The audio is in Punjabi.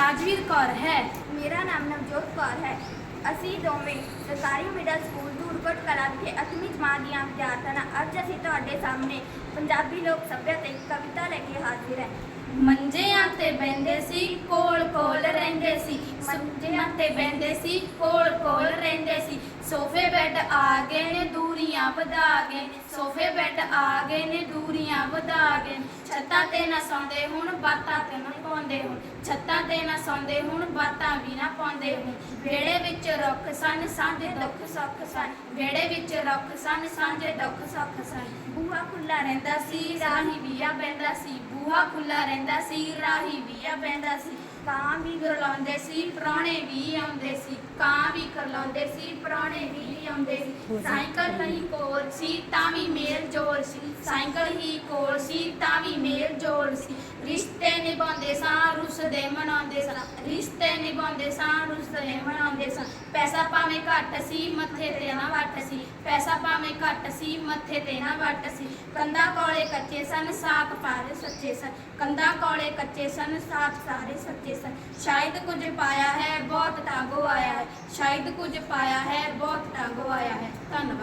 ਰਾਜਵੀਰ ਕੌਰ ਹੈ। ਮੇਰਾ ਨਾਮ ਨਵਜੋਤ ਕੌਰ ਹੈ। ਅਸੀਂ ਦੋਵੇਂ ਸਰਕਾਰੀ ਮਿਡਲ ਸਕੂਲ ਧੂੜਕੋਟ ਕਲਾ ਵਿਖੇ 8ਵੀਂ ਜਮਾਤ ਦੀਆਂ ਵਿਦਿਆਰਥਣਾਂ ਅੱਜ ਅਸੀਂ ਤੁਹਾਡੇ ਸਾਹਮਣੇ ਪੰਜਾਬੀ ਲੋਕ ਸੱਭਿਅਤਾ ਤੇ ਕਵਿਤਾ ਲੈ ਕੇ ਹਾਜ਼ਰ ਹੈ। ਮੰਜਿਆਂ ਤੇ ਬੈੰਦੇ ਸੀ ਕੋਲ ਕੋਲ ਰਹਿੰਦੇ ਸੀ। ਮੰਜਿਆਂ ਤੇ ਬੈੰਦੇ ਸੀ ਕੋਲ ਕੋਲ ਰਹਿੰਦੇ ਸੀ। ਸੋਫੇ ਬੈੱਡ ਆ ਗਏ ਨੇ ਦੂਰੀਆਂ ਵਧਾ ਗਏ ਨੇ। ਸੋਫੇ ਬੈੱਡ ਆ ਗਏ ਨੇ ਦੂਰੀਆਂ ਵਧਾ ਗਏ। ਛੱਤਾਂ ਤੇ ਨਾ ਸੌਂਦੇ ਹੁਣ ਬਾਤਾਂ ਤੇ ਨਾ ਪਾਉਂਦੇ ਹੁਣ। ਛੱਤਾਂ ਤੇ ਨਾ ਸੌਂਦੇ ਹੁਣ, ਬਾਤਾਂ ਵੀ ਨਾ ਪਾਉਂਦੇ ਹੁਣ। ਵਿਹੜੇ ਵਿੱਚ ਰੁੱਖ ਸਨ, ਸਾਂਝੇ ਦੁੱਖ ਸੁੱਖ ਸਨ। ਵਿਹੜੇ ਵਿੱਚ ਰੁੱਖ ਸਨ, ਸਾਂਝੇ ਦੁੱਖ ਸੁੱਖ ਸਨ। ਬੂਹਾ ਖੁੱਲਾ ਰਹਿੰਦਾ ਸੀ, ਰਾਹੀ ਵੀਆ ਬੈੰਦਾ ਸੀ। ਬੂਹਾ ਖੁੱਲਾ ਰਹਿੰਦਾ ਸੀ, ਰਾਹੀ ਵੀਆ ਬੈੰਦਾ ਸੀ। ਕਾਂ ਵੀ ਕਰਲਾਉਂਦੇ ਸੀ ਪ੍ਰਾਣੇ ਵੀ ਆਉਂਦੇ ਸੀ। ਕਾਂ ਵੀ ਕਰਲਾਉਂਦੇ ਸੀ ਪ੍ਰਾਣੇ ਵੀ ਆਉਂਦੇ ਸੀ। ਸਾਈਕਲ ਹੀ ਕੋਲ ਸੀ, ਤਾਂ ਵੀ ਮੇਲ ਜੋਲ ਸੀ। ਸਾਈਕਲ ਹੀ ਕੋਲ ਸੀ, ਤਾਂ ਵੀ ਮੇਲ ਜੋਲ ਸੀ। ਰਿਸ਼ਤੇ ਨਿਭਾਉਂਦੇ ਸਾਂ ਰੁੱਸਦੇ ਮਨਾਉਂਦੇ ਸਾਂ ਰਿਸ਼ਤੇ ਨਿਭਾਉਂਦੇ ਸਾਂ ਰੁੱਸਦੇ ਮਨਾਉਂਦੇ ਸਾਂ ਪੈਸਾ ਭਾਵੇਂ ਘੱਟ ਸੀ, ਮੱਥੇ ਤੇ ਨਾ ਵੱਟ ਸੀ। ਪੈਸਾ ਭਾਵੇਂ ਘੱਟ ਸੀ, ਮੱਥੇ ਤੇ ਨਾ ਵੱਟ ਸੀ। ਕੰਦਾ ਕੋਲੇ ਕੱਚੇ ਸਨ ਸਾਥ ਸਾਰੇ ਸੱਚੇ ਸਨ। ਕੰਦਾ ਕੋਲੇ ਕੱਚੇ ਸਨ ਸਾਥ ਸਾਰੇ ਸੱਚੇ ਸਨ। ਸ਼ਾਇਦ ਕੁਝ ਪਾਇਆ ਹੈ, ਬਹੁਤ ਟਾਗੋ ਆਇਆ ਹੈ। ਸ਼ਾਇਦ ਕੁਝ ਪਾਇਆ ਹੈ, ਬਹੁਤ ਟਾਗੋ ਆਇਆ ਹੈ। ਧੰਨਵਾਦ।